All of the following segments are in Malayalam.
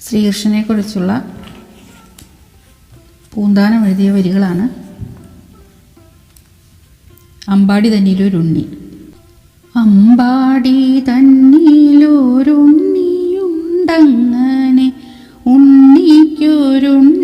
ശ്രീകൃഷ്ണനെക്കുറിച്ചുള്ള പൂന്താനം എഴുതിയ വരികളാണ് അമ്പാടി തന്നിലൊരുണ്ണി. അമ്പാടി തന്നിലൊരുണ്ണിയുണ്ടങ്ങനെ ഉണ്ണിക്കൊരുണ്ണി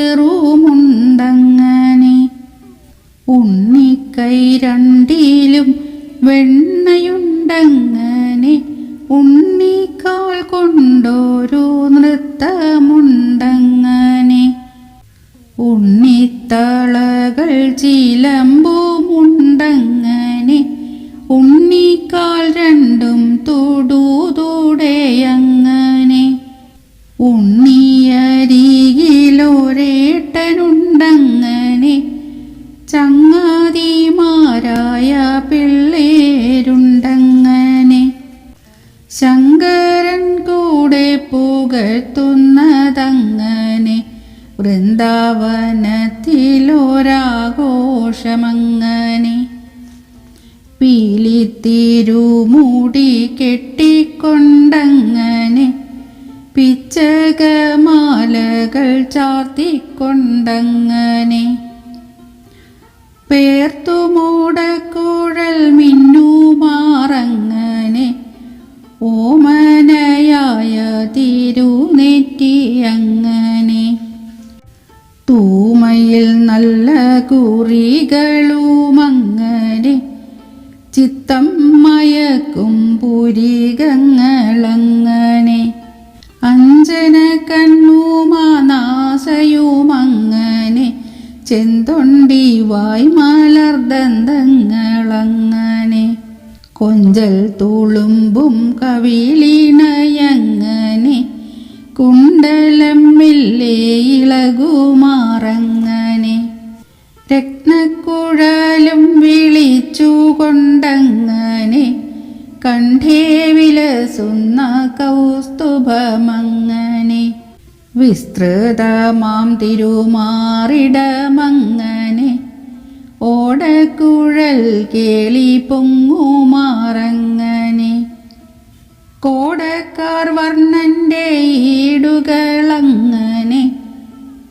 ചേറുമുണ്ടങ്ങനെ. ഉണ്ണിക്കൈ രണ്ടിലും വെണ്ണയുണ്ടങ്ങനെ. ഉണ്ണിക്കാൽ കൊണ്ടൊരു നൃത്തമുണ്ടങ്ങനെ. ഉണ്ണിത്തളകൾ ചിലമ്പുമുണ്ടങ്ങനെ പുകഴ്ത്തുന്നതങ്ങനെ വൃന്ദാവനത്തിലൊരാഘോഷമങ്ങനെ. പീലിത്തിരുമൂടി കെട്ടിക്കൊണ്ടങ്ങനെ പിച്ചകമാലകൾ ചാർത്തിക്കൊണ്ടങ്ങനെ. കുറികളുമങ്ങനെ ചിത്തം മയക്കും പുരികങ്ങളങ്ങനെ. അഞ്ജന കണ്ണുമാനാശയുമങ്ങനെ ചെന്തൊണ്ടി വായ് മലർദന്തങ്ങളങ്ങനെ കൊഞ്ചൽ തുളുമ്പും കവിളിണയങ്ങനെ കുണ്ടലം മെല്ലെ ഇളകുമാറങ്ങനെ. രത്നക്കുഴലും വിളിച്ചുകൊണ്ടങ്ങനെ കണ്ഠേ വിലസുന്ന കൗസ്തുഭമങ്ങനെ. വിസ്തൃതമാം തിരുമാറിടമങ്ങനെ. ഓടക്കുഴൽ കേളി പൊങ്ങുമാറങ്ങനെ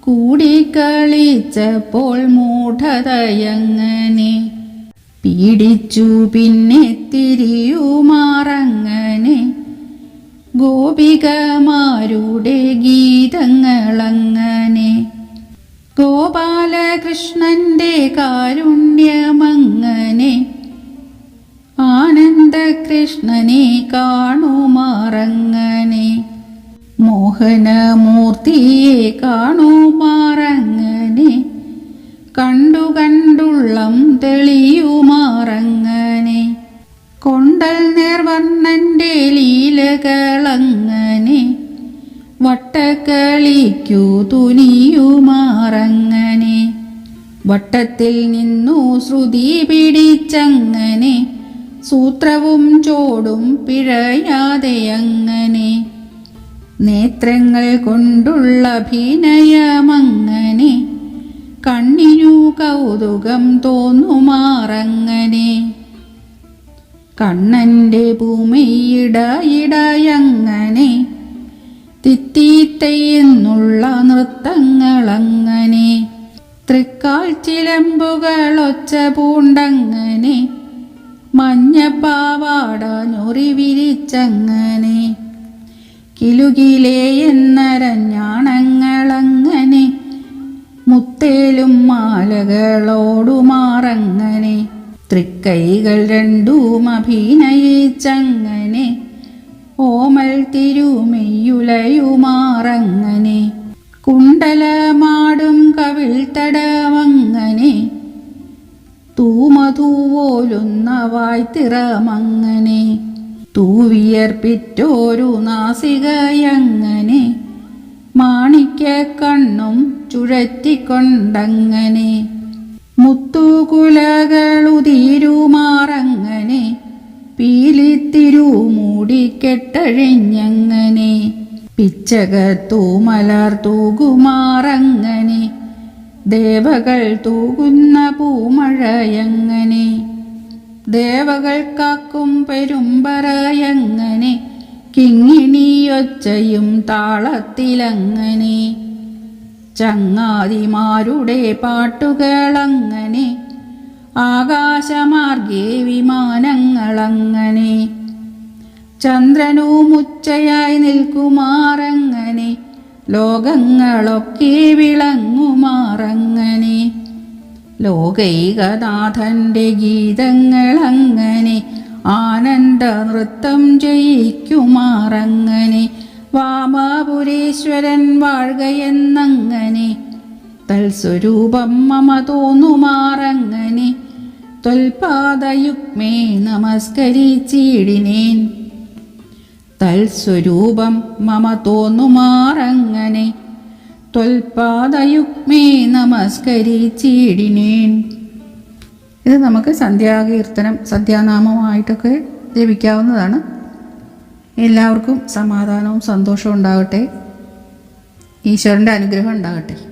കൂടിക്കളിച്ചപ്പോൾ മൂഢതയങ്ങനെ. പീഡിച്ചു പിന്നെ തിരിയുമാറങ്ങനെ. ഗോപികമാരുടെ ഗീതങ്ങളങ്ങനെ. ഗോപാലകൃഷ്ണന്റെ കാരുണ്യമങ്ങനെ മോഹനമൂർത്തിയെ കാണുമാറങ്ങനെ കണ്ടു കണ്ടുള്ളം തെളിയുമാറങ്ങനെ കൊണ്ടൽ നേർവർണന്റെ ലീലകളങ്ങനെ. വട്ടക്കളിക്കു തുനിയുമാറങ്ങനെ വട്ടത്തിൽ നിന്നു ശ്രുതി പിടിച്ചങ്ങനെ. സൂത്രവും ചോടും പിഴയാതെ അങ്ങനെ നേത്രങ്ങൾ കൊണ്ടുള്ള അഭിനയമങ്ങനെ കണ്ണിനു കൗതുകം തോന്നുമാറങ്ങനെ. കണ്ണന്റെ ഭൂമിയിടയിടയങ്ങനെ തിത്തീത്തയെന്നുള്ള നൃത്തങ്ങളങ്ങനെ തൃക്കാൽ ചിലമ്പുകളൊച്ച പൂണ്ടങ്ങനെ മഞ്ഞപ്പാവാട ഞൊറി വിരിച്ചങ്ങനെ. കിലുകിലേ എന്നരഞ്ഞാണങ്ങളങ്ങനെ മുത്തേലും മാലകളോടുമാറങ്ങനെ തൃക്കൈകൾ രണ്ടും അഭിനയിച്ചങ്ങനെ ഓമൽ തിരുമെയ്യുലയുമാറങ്ങനെ കുണ്ടലമാടും കവിൾ തടവങ്ങനെ തൂമതൂവോലുന്ന വായ്ത്തിറമങ്ങനെ തൂവിയർപ്പിറ്റോരു നാസികയങ്ങനെ മാണിക്ക കണ്ണും ചുഴറ്റിക്കൊണ്ടങ്ങനെ മുത്തുകുലകളുതിരുമാറങ്ങനെ പീലിത്തിരു മൂടിക്കെട്ടഴിഞ്ഞങ്ങനെ പിച്ചകത്തു മലർ തൂകുമാറങ്ങനെ ദേവകൾ തൂകുന്ന പൂമഴയങ്ങനെ ദേവകൾ കാക്കും പെരുമ്പറയങ്ങനെ കിങ്ങിണിയൊച്ചയും താളത്തിലങ്ങനെ? ചങ്ങാതിമാരുടെ പാട്ടുകളങ്ങനെ? ആകാശമാർഗേ വിമാനങ്ങളങ്ങനെ? ചന്ദ്രനുമുച്ചയായി നിൽക്കുമാറങ്ങനെ? ലോകങ്ങളൊക്കെ വിളങ്ങുമാറങ്ങനെ? ലോകൈകനാഥന്റെ ഗീതങ്ങളങ്ങനെ ആനന്ദ നൃത്തം ജയിക്കുമാറങ്ങനെ. വാമപുരീശ്വരൻ വാഴുകയെന്നങ്ങനെ തൽസ്വരൂപം മമ തോന്നുമാറങ്ങനെ. ത്വൽപാദയുഗ്മേ നമസ്കരിച്ചിടിനേൻ. തൽസ്വരൂപം മമ തോന്നുമാറങ്ങനെ. ത്വൽപാദയുഗ്മേ നമസ്കരിച്ചിടിനേൻ. ഇത് നമുക്ക് സന്ധ്യാകീർത്തനം സന്ധ്യാനാമമായിട്ടൊക്കെ ജപിക്കാവുന്നതാണ് എല്ലാവർക്കും സമാധാനവും സന്തോഷവും ഉണ്ടാകട്ടെ. ഈശ്വരന്റെ അനുഗ്രഹം ഉണ്ടാകട്ടെ.